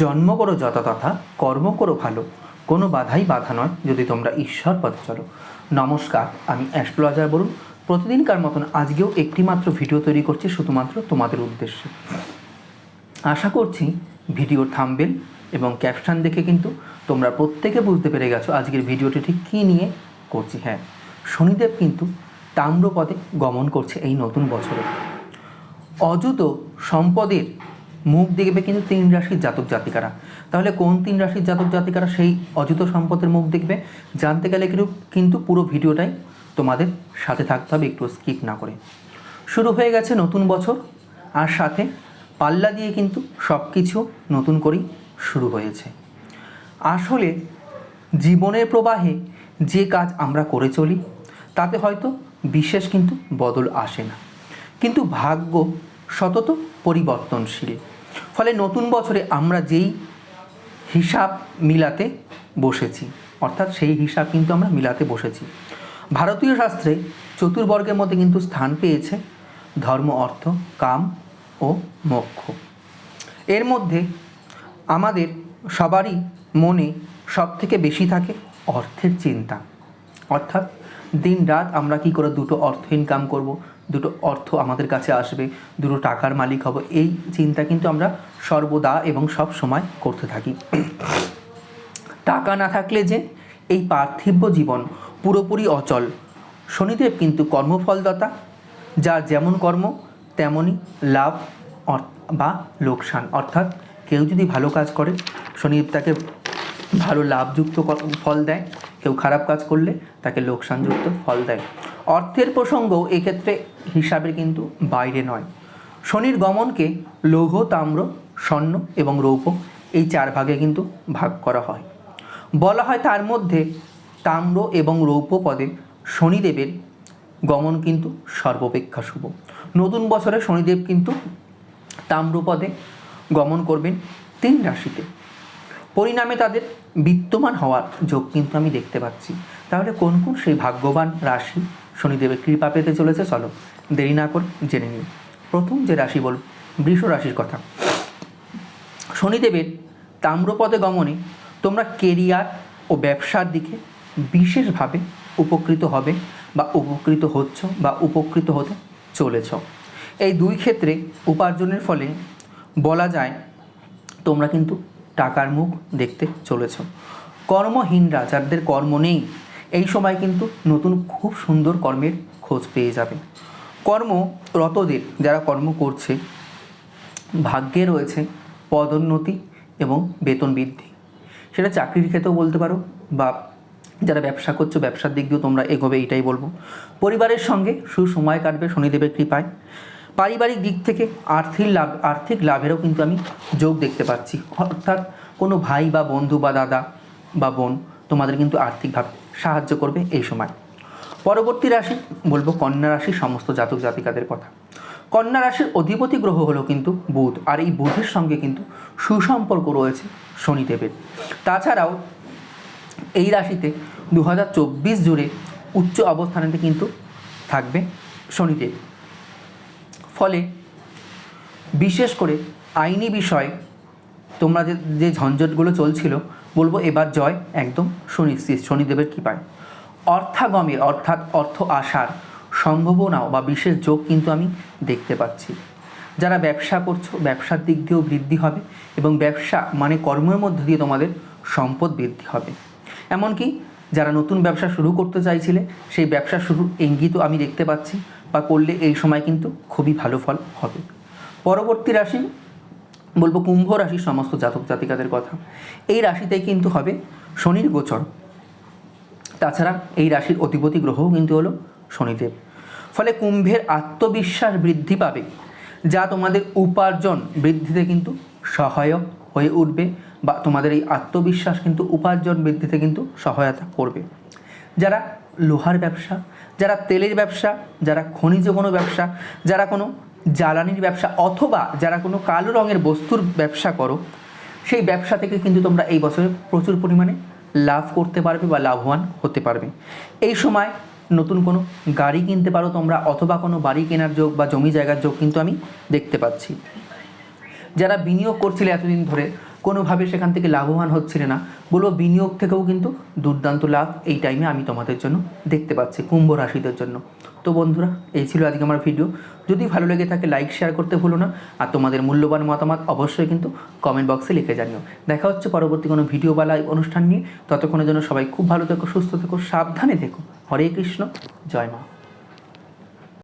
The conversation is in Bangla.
জন্ম করো যথা তথা কর্ম করো ভালো। কোনো বাধাই বাধা নয় যদি তোমরা ঈশ্বর পথে চলো। নমস্কার, আমি অ্যাস্ট্রোলজার বলুন প্রতিদিনকার মতন আজকেও একটি মাত্র ভিডিও তৈরি করছি শুধুমাত্র তোমাদের উদ্দেশ্যে। আশা করছি ভিডিওর থাম্বেল এবং ক্যাপশন দেখে কিন্তু তোমরা প্রত্যেকে বুঝতে পেরে গেছো আজকের ভিডিওটি ঠিক কী নিয়ে করছি। হ্যাঁ শনিদেব কিন্তু তাম্রপদে গমন করছে এই নতুন বছরে। অযুত সম্পদের মুখ দেখবে কিন্তু তিন রাশির জাতক জাতিকারা। তাহলে কোন তিন রাশির জাতক জাতিকারা সেই অযুত সম্পদের মুখ দেখবে? জানতে গেলে কিন্তু কিন্তু পুরো ভিডিওটাই তোমাদের সাথে থাকতে হবে, একটু স্কিপ না করে। শুরু হয়ে গেছে নতুন বছর, আর সাথে পাল্লা দিয়ে কিন্তু সব কিছু নতুন করেই শুরু হয়েছে। আসলে জীবনের প্রবাহে যে কাজ আমরা করে চলি, তাতে হয়তো বিশেষ কিন্তু বদল আসে না। কিন্তু ভাগ্য সতত পরিবর্তনশীল। ফলে নতুন বছরে আমরা যেই হিসাব মিলাতে বসেছি, অর্থাৎ সেই হিসাব কিন্তু আমরা মিলাতে বসেছি। ভারতীয় শাস্ত্রে চতুর্বর্গের মধ্যে কিন্তু স্থান পেয়েছে ধর্ম, অর্থ, কাম ও মোক্ষ। এর মধ্যে আমাদের সবারই মনে সব থেকে বেশি থাকে অর্থের চিন্তা, অর্থাৎ দিন রাত আমরা কি করে দুটো অর্থ ইনকাম করব? দুটো অর্থ আমাদের কাছে আসবে, দুটো টাকার মালিক হব। এই চিন্তা কিন্তু আমরা সর্বদা এবং সব সময় করতে থাকি। টাকা না থাকলে যে এই পার্থিব জীবন পুরোপুরি অচল। শনিদেব কিন্তু কর্মফলদাতা, যার যেমন কর্ম, তেমনই লাভ বা লোকসান। অর্থাৎ কেউ যদি ভালো কাজ করে, শনিদেব তাকে ভালো লাভযুক্ত ফল দেয়। কেউ খারাপ কাজ করলে তাকে লোকসানযুক্ত ফল দেয়। অর্থের প্রসঙ্গ এক্ষেত্রে হিসাবের কিন্তু বাইরে নয়। শনির গমনকে লৌহ, তাম্র, স্বর্ণ এবং রৌপ্য এই চার ভাগে কিন্তু ভাগ করা হয়। বলা হয় তার মধ্যে তাম্র এবং রৌপ্য পদে শনিদেবের গমন কিন্তু সর্বাপেক্ষা শুভ। নতুন বছরে শনিদেব কিন্তু তাম্রপদে গমন করবেন তিন রাশিতে। পরিণামে তাদের বিত্তমান হওয়ার যোগ কিন্তু আমি দেখতে পাচ্ছি। তাহলে কোন কোন সেই ভাগ্যবান রাশি শনিদেবের কৃপা পেতে চলেছে? চলো দেরি না করে জেনে নিই। প্রথম যে রাশি বল বৃষ রাশির কথা। শনিদেবের তাম্রপদে গমনে তোমরা কেরিয়ার ও ব্যবসার দিকে বিশেষভাবে উপকৃত হবে বা উপকৃত হচ্ছ বা উপকৃত হতে চলেছ। এই দুই ক্ষেত্রে উপার্জনের ফলে বলা যায় তোমরা কিন্তু টাকার মুখ দেখতে চলেছ। কর্মহীনরা যাদের কর্ম নেই। এই সময় কিন্তু নতুন খুব সুন্দর কর্মের খোঁজ পেয়ে যাবে। কর্মরতদের যারা কর্ম করছে, ভাগ্যে রয়েছে পদোন্নতি এবং বেতন বৃদ্ধি। সেটা চাকরির ক্ষেত্রেও বলতে পারো বা যারা ব্যবসা করছ, ব্যবসার দিক দিয়েও তোমরা এগোবে, এটাই বলব। পরিবারের সঙ্গে সুসময় কাটবে, শনিদেবের কৃপায়। পারিবারিক দিক থেকে আর্থিক লাভ, আর্থিক লাভেরও কিন্তু আমি যোগ দেখতে পাচ্ছি। অর্থাৎ কোনো ভাই বা বন্ধু বা দাদা বা বোন তোমাদের কিন্তু আর্থিকভাবে সাহায্য করবে এই সময়। পরবর্তী রাশি বলব কন্যা রাশির সমস্ত জাতক জাতিকাদের কথা। কন্যা রাশির অধিপতি গ্রহ হলো কিন্তু বুধ, আর এই বুধের সঙ্গে কিন্তু সুসম্পর্ক রয়েছে শনিদেবের। তাছাড়াও এই রাশিতে দু হাজার চব্বিশ জুড়ে উচ্চ অবস্থানেতে কিন্তু থাকবে শনিদেব। ফলে বিশেষ করে আইনি বিষয় তোমরা যে যে ঝঞ্ঝটগুলো চলছিল, বলব এবার জয় একদম সুনিশ্চিত, শনিদেবের কৃপায়। অর্থাগমের, অর্থাৎ অর্থ আসার সম্ভাবনাও বা বিশেষ যোগ কিন্তু আমি দেখতে পাচ্ছি। যারা ব্যবসা করছ, ব্যবসার দিক দিয়েও বৃদ্ধি হবে এবং ব্যবসা মানে কর্মের মধ্যে দিয়ে তোমাদের সম্পদ বৃদ্ধি হবে। এমনকি যারা নতুন ব্যবসা শুরু করতে চাইছিলে, সেই ব্যবসা শুরুর ইঙ্গিতও আমি দেখতে পাচ্ছি। বা করলে এই সময় কিন্তু খুবই ভালো ফল হবে। পরবর্তী রাশি, বলব কুম্ভ রাশির সমস্ত জাতক জাতিকাদের কথা। এই রাশিতেই কিন্তু হবে শনির গোচর। তাছাড়া এই রাশির অধিপতি গ্রহও কিন্তু হলো শনিদেব। ফলে কুম্ভের আত্মবিশ্বাস বৃদ্ধি পাবে, যা তোমাদের উপার্জন বৃদ্ধিতে কিন্তু সহায়ক হয়ে উঠবে বা তোমাদের এই আত্মবিশ্বাস কিন্তু উপার্জন বৃদ্ধিতে কিন্তু সহায়তা করবে। যারা লোহার ব্যবসা, যারা তেলের ব্যবসা, যারা খনিজ কোনো ব্যবসা, যারা কোনো জ্বালানির ব্যবসা অথবা যারা কোনো কালো রঙের বস্তুর ব্যবসা করো, সেই ব্যবসা থেকে কিন্তু তোমরা এই বছরে প্রচুর পরিমাণে লাভ করতে পারবে বা লাভবান হতে পারবে। এই সময় নতুন কোনো গাড়ি কিনতে পারো তোমরা অথবা কোনো বাড়ি কেনার যোগ বা জমি জায়গার যোগ কিন্তু আমি দেখতে পাচ্ছি। যারা বিনিয়োগ করছিলে এতদিন ধরে কোনোভাবে সেখান থেকে লাভবান হচ্ছিলে না। বলব বিনিয়োগ থেকেও কিন্তু দুর্দান্ত লাভ এই টাইমে আমি তোমাদের জন্য দেখতে পাচ্ছি কুম্ভ রাশিদের জন্য। তো বন্ধুরা, এই ছিল আজকে আমার ভিডিও যদি ভালো লেগে থাকে লাইক শেয়ার করতে ভুলো না। আর তোমাদের মূল্যবান মতামত অবশ্যই কিন্তু কমেন্ট বক্সে লিখে জানিও। দেখা হচ্ছে পরবর্তী কোনো ভিডিও বা লাইভ অনুষ্ঠান নিয়ে। ততক্ষণের জন্য সবাই খুব ভালো থেকো, সুস্থ থেকো, সাবধানে থেকো। হরে কৃষ্ণ, জয় মা।